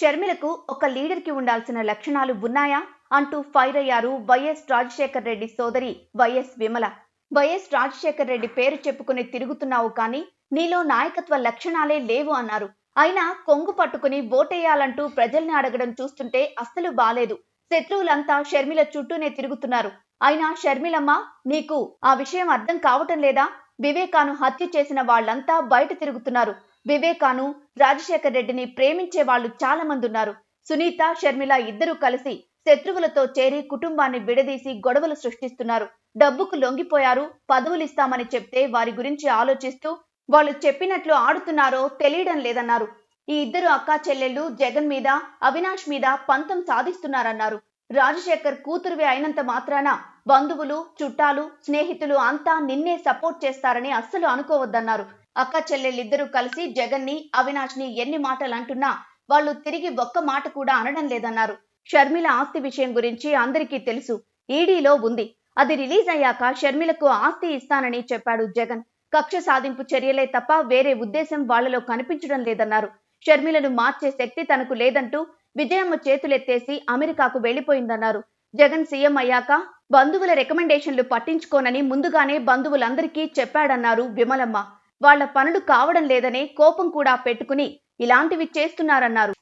షర్మిలకు ఒక లీడర్కి ఉండాల్సిన లక్షణాలు ఉన్నాయా? అంటూ ఫైర్ అయ్యారు వైఎస్ రాజశేఖర్ రెడ్డి సోదరి వైఎస్ విమల. వైఎస్ రాజశేఖర్ రెడ్డి పేరు చెప్పుకుని తిరుగుతున్నావు కానీ నీలో నాయకత్వ లక్షణాలే లేవు అన్నారు. అయినా కొంగు పట్టుకుని ఓటేయాలంటూ ప్రజల్ని అడగడం చూస్తుంటే అస్సలు బాలేదు. శత్రువులంతా షర్మిల చుట్టూనే తిరుగుతున్నారు. అయినా షర్మిలమ్మ నీకు ఆ విషయం అర్థం కావటం లేదా? వివేకాను హత్య చేసిన వాళ్ళంతా బయట తిరుగుతున్నారు. వివేకాను రాజశేఖర్ రెడ్డిని ప్రేమించే వాళ్ళు చాలా మంది ఉన్నారు. సునీత షర్మిల ఇద్దరూ కలిసి శత్రువులతో చేరి కుటుంబాన్ని విడదీసి గొడవలు సృష్టిస్తున్నారు. డబ్బుకు లొంగిపోయారు పదవులు ఇస్తామని చెప్తే వారి గురించి ఆలోచిస్తూ వాళ్ళు చెప్పినట్లు ఆడుతున్నారో తెలియడం లేదన్నారు. ఈ ఇద్దరు అక్కా చెల్లెళ్ళు జగన్ మీద అవినాష్ మీద పంతం సాధిస్తున్నారన్నారు. రాజశేఖర్ కూతురువి అయినంత మాత్రాన బంధువులు చుట్టాలు స్నేహితులు అంతా నిన్నే సపోర్ట్ చేస్తారని అస్సలు అనుకోవద్దన్నారు. అక్క చెల్లెళ్ళిద్దరూ కలిసి జగన్ని అవినాష్ని ఎన్ని మాటలు అంటున్నా వాళ్ళు తిరిగి ఒక్క మాట కూడా అనడం లేదన్నారు. షర్మిల ఆస్తి విషయం గురించి అందరికీ తెలుసు. ఈడీలో ఉంది. అది రిలీజ్ అయ్యాక షర్మిలకు ఆస్తి ఇస్తానని చెప్పాడు జగన్. కక్ష సాధింపు చర్యలే తప్ప వేరే ఉద్దేశం వాళ్ళలో కనిపించడం లేదన్నారు. షర్మిలను మార్చే శక్తి తనకు లేదంటూ విజయమ్మ చేతులెత్తేసి అమెరికాకు వెళ్ళిపోయిందన్నారు జగన్ సీఎం అయ్యాక బంధువుల రికమెండేషన్లు పట్టించుకోనని ముందుగానే బంధువులందరికీ చెప్పాడన్నారు విమలమ్మ. వాళ్ళ పనులు కావడం లేదనే కోపం కూడా పెట్టుకుని ఇలాంటివి చేస్తున్నారన్నారు.